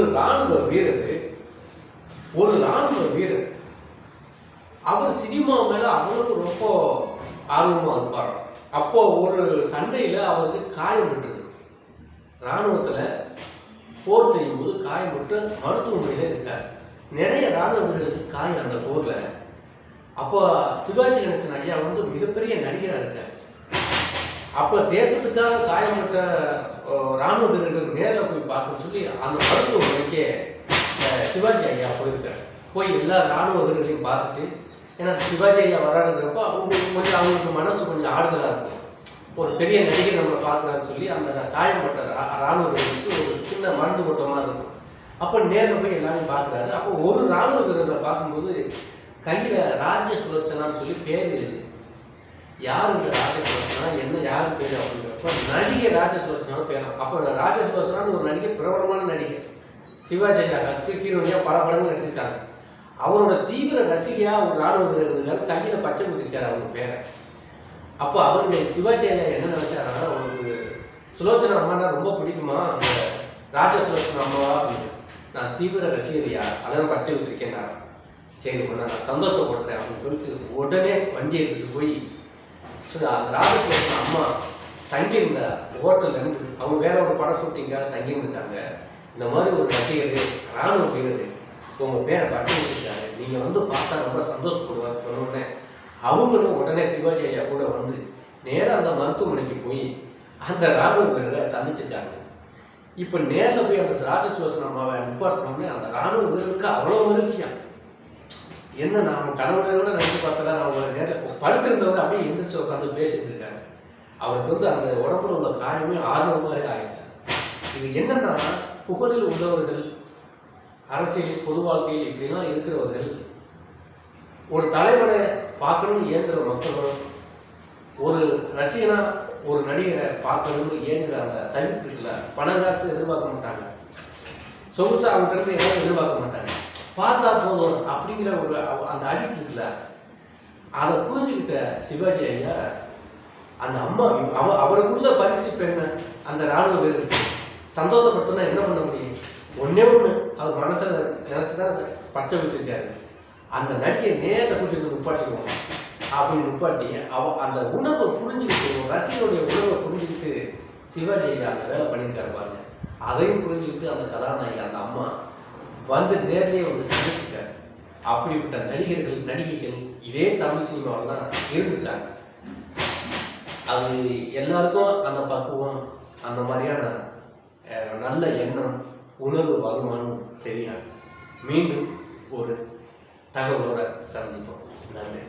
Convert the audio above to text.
ஒரு ராணுவ வீரர் ஒரு ராணுவ வீரர் அவர் சினிமா மேல அவ்வளவு ரொம்ப ஆர்வமா இருப்பார். அப்போ ஒரு சண்டையில அவருக்கு காயம் ராணுவத்துல போர் செய்யும்போது காயப்பட்டு மருத்துவமனையில இருக்கார். நிறைய ராணுவ வீரர்களுக்கு காயம் அந்த போர்ல. அப்போ சிவாஜி கணேசன் ஐயா வந்து மிகப்பெரிய நடிகராக இருக்கார். அப்போ தேசத்துக்காக காயப்பட்ட ராணுவ வீரர்கள் நேரில் போய் பார்க்க சொல்லி அந்த மருத்துவமனைக்கு அஹ், சிவாஜி ஐயா போயிருக்காரு. போய் எல்லா ராணுவ வீரர்களையும் பார்த்துட்டு ஏன்னா சிவாஜி ஐயா வராங்கிறப்ப அவங்களுக்கு கொஞ்சம் அவங்களுக்கு மனசு கொஞ்சம் ஆறுதலாக இருக்கும். ஒரு பெரிய நடிகர் நம்மளை பார்க்குறான்னு சொல்லி அந்த காயப்பட்ட ராணுவ வீரருக்கு ஒரு சின்ன மருந்து கூட்டமாக இருக்கும். அப்போ நேரில் போய் எல்லாமே பார்க்குறாரு. அப்போ ஒரு ராணுவ வீரரை பார்க்கும்போது கையில் ராஜ்ய சுலட்சணான்னு சொல்லி பேர் எழுது. யார் இந்த ராஜ சுலட்சணா என்ன யார் பேர் அப்படின்னு நடிகை ராஜ சுலட்சணா பேர். அப்போ ராஜ சுலட்சணான்னு ஒரு நடிகை பிரபலமான நடிகை. சிவாஜி ஐயா ஹீரோனியா பல படங்கள் நடிச்சிருக்காங்க. அவரோட தீவிர ரசிகையா ஒரு ராணுவ வீரர் கையில் பச்சை கொடுத்துருக்காரு அவங்க பேரை. அப்போ அவருக்கு சிவாஜி ஐயா என்ன நினைச்சாருன்னா அவருக்கு சுலோச்சனா அம்மானா ரொம்ப பிடிக்குமா? அந்த ராஜ சுலோச்சனா அம்மாவா? அப்படின்னு. நான் தீவிர ரசிகரியா அதான் பச்சை குத்திருக்கேன் சரி நான் சந்தோஷப்படுறேன் அப்படின்னு சொல்லிட்டு உடனே வண்டி எடுத்துட்டு போய் சு- அம்மா தங்கியிருந்த ஹோட்டல்ல இருந்து அவங்க வேற ஒரு படம் ஷூட்டிங்காக தங்கியிருந்துட்டாங்க இந்த மாதிரி ஒரு ரசிகர் ராணுவ வீரர் உங்க பேரை பச்சை குத்திருக்காரு நீங்க வந்து பார்த்தா ரொம்ப சந்தோஷப்படுவார் சொன்ன உடனே அவங்களும் உடனே சிவாஜி ஐயா கூட வந்து நேராக அந்த மருத்துவமனைக்கு போய் அந்த ராணுவ வீரரை சந்திச்சிருக்காங்க இப்போ நேரில் போய் அந்த ராஜசுவாசன அம்மாவை நிப்பாட்டினோடனே அந்த ராணுவ வீரருக்கு அவ்வளோ மகிழ்ச்சியா? என்ன நாம கணவனோட நினைச்சு பார்த்தா படுத்திருந்தவர் அப்படியே எந்திரிச்சு உட்காந்து பேசிட்டு இருக்காரு அவருக்கு வந்து அந்த உடம்புல உள்ள காயமே ஆர்வமாக ஆயிடுச்சு. இது என்னன்னா புகழில் உள்ளவர்கள் அரசியல் பொது வாழ்க்கையில் இப்படிலாம் இருக்கிறவர்கள் ஒரு தலைவரை பார்க்கணும்னு ஏங்குற மக்களும் ஒரு ரசிகனா ஒரு நடிகரை பார்க்கணும்னு ஏங்குற அந்த தவிப்பு இருக்குல்ல பண காசு எதிர்பார்க்க மாட்டாங்க. சொகுசு அவங்ககிட்ட எதாவது எதிர்பார்க்க மாட்டாங்க. பார்த்தா போதும் அப்படிங்கிற ஒரு அவ- அந்த அடிக்ட் இருக்குல்ல அதை புரிஞ்சுக்கிட்ட சிவாஜி ஐயா அந்த அம்மா அவ அவருக்குள்ள பரிசு பெண்ண அந்த ராணுவ வீரருக்கு. சந்தோஷப்பட்டோன்னா என்ன பண்ண முடியும்? ஒன்னே ஒன்று அவர் மனசுல நினைச்சுதான் பச்சை விட்டுருக்காரு. அந்த நடிகை நேரில் கூட்டிட்டு நிப்பாட்டிக்குவோம் அப்படின்னு நிப்பாட்டி அவ அந்த உணர்வை புரிஞ்சுக்கிட்டு ரசிகனுடைய உணர்வை புரிஞ்சுக்கிட்டு சிவாஜி ஐயா அந்த வேலை பண்ணியிருக்காரு பாருங்க. அதையும் புரிஞ்சுக்கிட்டு அந்த கதாநாயகி அந்த அம்மா வந்து நேர்லயே வந்து சந்திச்சிருக்காரு. அப்படிப்பட்ட நடிகர்கள் நடிகைகள் இதே தமிழ் சினிமாவில் தான் இருந்திருக்காங்க. அது எல்லாருக்கும் அந்த பக்குவம் அந்த மாதிரியான நல்ல எண்ணம் உணர்வு வருமானு தெரியாது. மீண்டும் ஒரு தகவலோட சந்திப்போம். நன்றி.